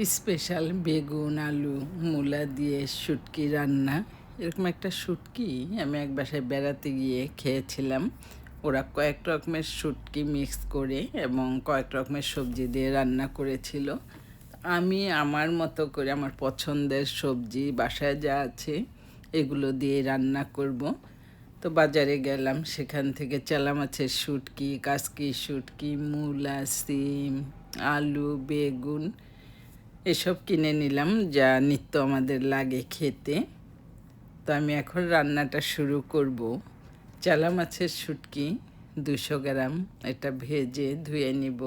Special বেগুন, আলু, মূলা দিয়ে শুটকি রান্না। এরকম একটা শুটকি আমি এক বাসায় বেড়াতে গিয়ে খেয়েছিলাম। ওরা কয়েক রকমের শুটকি মিক্স করে এবং কয়েক রকমের সবজি দিয়ে রান্না করেছিল। আমি আমার মতো করে আমার পছন্দের সবজি, বাসায় যা আছে এগুলো দিয়ে রান্না করব। তো বাজারে গেলাম, সেখান থেকে চেলা মাছের শুটকি, কাসকি শুটকি, মূলা, সিম, আলু, বেগুন এসব কিনে নিলাম, যা নিত্য আমাদের লাগে খেতে। তো আমি এখন রান্নাটা শুরু করব। চালা মাছের শুটকি দুশো গ্রাম, এটা ভেজে ধুয়ে নিব।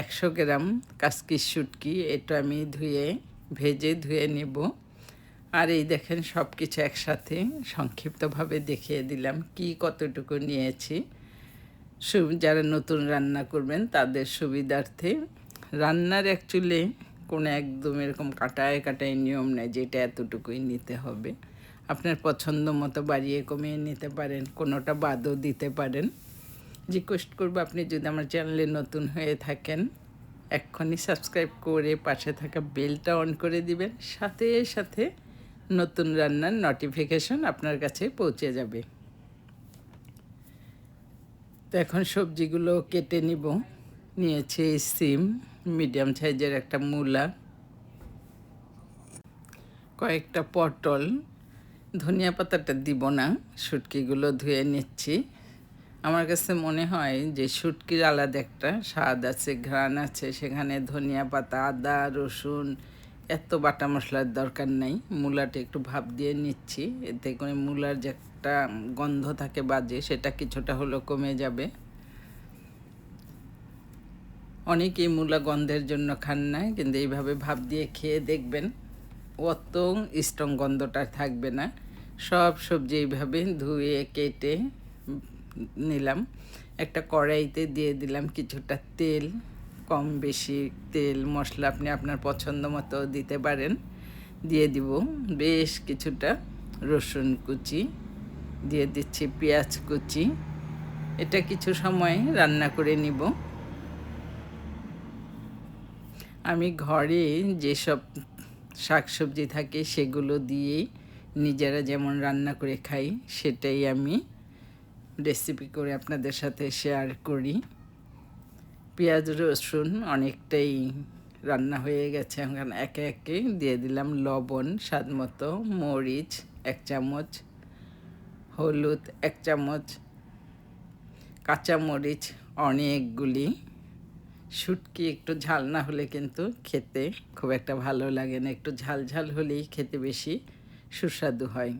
একশো গ্রাম কাসকির শুটকি, এটা আমি ধুয়ে, ভেজে ধুয়ে নিব। আর এই দেখেন সব কিছু একসাথে সংক্ষিপ্তভাবে দেখিয়ে দিলাম কি কতটুকু নিয়েছি। যারা নতুন রান্না করবেন, তাদের সুবিধার্থে রান্নার অ্যাকচুয়ালি কোনো একদম এরকম কাটায় কাটায় নিয়ম নেই যেটা এতটুকুই নিতে হবে। আপনার পছন্দ মতো বাড়িয়ে কমিয়ে নিতে পারেন, কোনোটা বাদও দিতে পারেন। রিকোয়েস্ট করব আপনি যদি আমার চ্যানেলে নতুন হয়ে থাকেন, এক্ষুনি সাবস্ক্রাইব করে পাশে থাকা বেলটা অন করে দিবেন, সাথে সাথে নতুন রান্নার নোটিফিকেশন আপনার কাছে পৌঁছে যাবে। তো এখন সবজিগুলো কেটে নিব, নিয়েছি সিম। মিডিয়াম সাইজের একটা মূলা, কয়েকটা পটল, ধনিয়া পাতাটা দিব না, শুটকিগুলো ধুয়ে নিচ্ছি। আমার কাছে মনে হয় যে শুটকির আলাদা একটা স্বাদ আছে, ঘ্রাণ আছে। সেখানে ধনিয়া পাতা, আদা, রসুন, এত বাটা মশলার দরকার নেই। মূলাটা একটু ভাপ দিয়ে নিচ্ছি। এতে করে মূলার যে একটা গন্ধ থাকে বাজে, সেটা কিছুটা হলেও কমে যাবে। অনেকেই মূলা গন্ধের জন্য খান না কিন্তু এইভাবে ভাব দিয়ে খেয়ে দেখবেন, অত স্ট্রং গন্ধটা থাকবে না। সব সবজি এইভাবে ধুয়ে কেটে নিলাম। একটা কড়াইতে দিয়ে দিলাম কিছুটা তেল, কম বেশি তেল, মশলা আপনি আপনার পছন্দ মতো দিতে পারেন। দিয়ে দিব বেশ কিছুটা রসুন কুচি, দিয়ে দিচ্ছি পেঁয়াজ কুচি। এটা কিছু সময় রান্না করে নিব। আমি ঘরে যেসব শাকসবজি থাকে সেগুলো দিয়েই নিজেরা যেমন রান্না করে খাই, সেটাই আমি রেসিপি করে আপনাদের সাথে শেয়ার করি। পেঁয়াজ, রসুন অনেকটাই রান্না হয়ে গেছে, এখন একে একে দিয়ে দিলাম লবণ, স্বাদ মতো, মরিচ এক চামচ, হলুদ এক চামচ, কাঁচামরিচ অনেকগুলি শুটকি একটু ঝাল না হলে কিন্তু খেতে খুব একটা ভালো লাগে না। একটু ঝাল ঝাল হলেই খেতে বেশি সুস্বাদু হয়।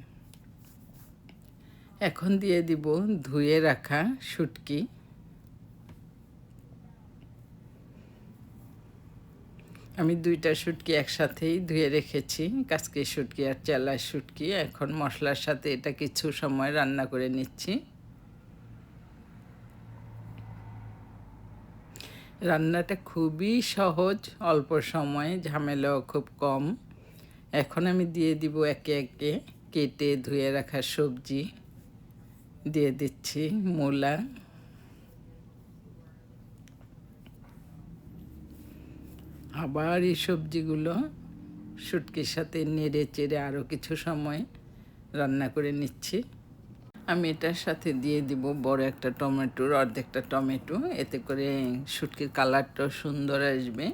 এখন দিয়ে দিব ধুয়ে রাখা শুটকি। আমি দুইটা শুটকি একসাথেই ধুয়ে রেখেছি কাজকে শুটকি আর চেলার শুটকি। এখন মশলার সাথে এটা কিছু সময় রান্না করে নিচ্ছি। রান্নাটা খুবই সহজ, অল্প সময়ে, ঝামেলাও খুব কম। এখন আমি দিয়ে দিব একে একে কেটে ধুয়ে রাখা সবজি। দিয়ে দিচ্ছি মূলা। আবার এই সবজিগুলো শুটকির সাথে নেড়ে চেড়ে আরও কিছু সময় রান্না করে নিচ্ছি। আমি এটার সাথে দিয়ে দিব বড় একটা টমেটোর, অর্ধেকটা টমেটো। এতে করে শুটকির কালারটাও সুন্দর আসবে।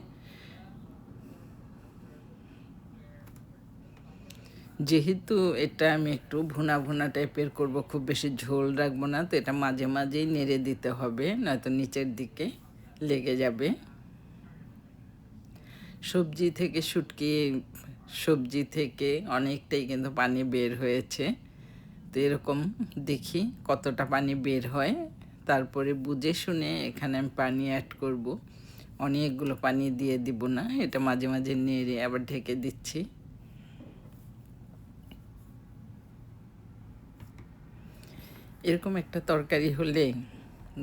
যেহেতু এটা আমি একটু ভুনা ভুনা টাইপের করব, খুব বেশি ঝোল রাখব না, তো এটা মাঝে মাঝেই নেড়ে দিতে হবে, নয়তো নিচের দিকে লেগে যাবে। সবজি থেকে শুটকি, সবজি থেকে অনেকটাই কিন্তু পানি বের হয়েছে। তো এরকম দেখি কতটা পানি বের হয়। তারপরে বুঝে শুনে এখানে আমি পানি অ্যাড করব। অনেকগুলো পানি দিয়ে দিব না, এটা মাঝে মাঝে নেড়ে আবার ঢেকে দিচ্ছি। এরকম একটা তরকারি হলে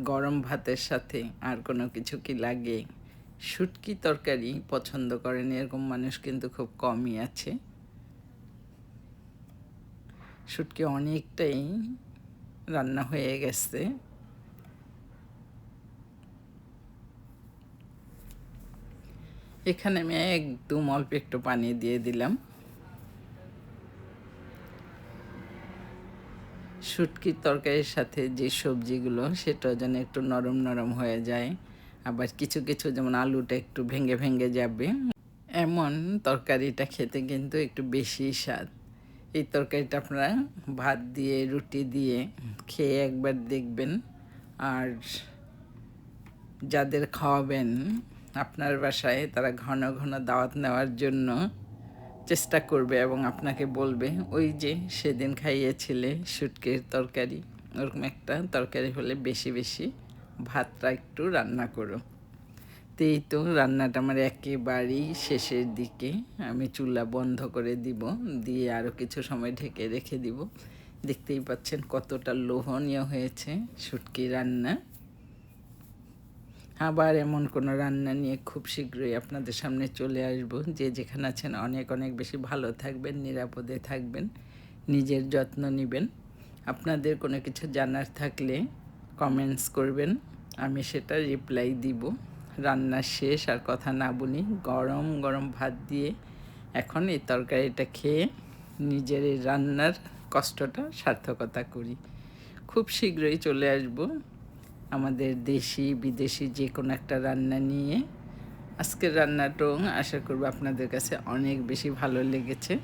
গরম ভাতের সাথে আর কোনো কিছু কি লাগে? শুটকি তরকারি পছন্দ করেন, এরকম মানুষ কিন্তু খুব কমই আছে। শুটকি অনেকটাই রান্না হয়ে গেছে। এখানে আমি একদম অল্প একটু পানি দিয়ে দিলাম। শুটকির তরকারির সাথে যে সবজিগুলো সেটা যেন একটু নরম নরম হয়ে যায়। আবার কিছু কিছু যেমন আলুটা একটু ভেঙে ভেঙে যাবে, এমন তরকারিটা খেতে কিন্তু একটু বেশি স্বাদ। এই তরকারিটা আপনারা ভাত দিয়ে, রুটি দিয়ে খেয়ে একবার দেখবেন। আর যাদের খাওয়াবেন, আপনার বাসায় তারা ঘন ঘন দাওয়াত নেওয়ার জন্য চেষ্টা করবে এবং আপনাকে বলবে, ওই যে সেদিন খাইয়েছিলে শুটকির তরকারি। ওরকম একটা তরকারি হলে বেশি বেশি ভাতটা একটু রান্না করো। এই তো রান্নাটা আমার একেবারেই শেষের দিকে। আমি চুলা বন্ধ করে দিব, দিয়ে আরও কিছু সময় ঢেকে রেখে দিব। দেখতেই পাচ্ছেন কতটা লোভনীয় হয়েছে শুটকি রান্না। আবার এমন কোনো রান্না নিয়ে খুব শীঘ্রই আপনাদের সামনে চলে আসব। যে যেখানে আছেন অনেক অনেক বেশি ভালো থাকবেন, নিরাপদে থাকবেন, নিজের যত্ন নেবেন। আপনাদের কোনো কিছু জানার থাকলে কমেন্টস করবেন, আমি সেটা রিপ্লাই দিব। রান্না শেষ আর কথা না বলি, গরম গরম ভাত দিয়ে এখন এই তরকারিটা খেয়ে নিজের এই রান্নার কষ্টটা, সার্থকতা করি। খুব শীঘ্রই চলে আসব আমাদের দেশি, বিদেশি যে কোনো একটা রান্না নিয়ে। আজকের রান্নাটাও আশা করব আপনাদের কাছে অনেক বেশি ভালো লেগেছে।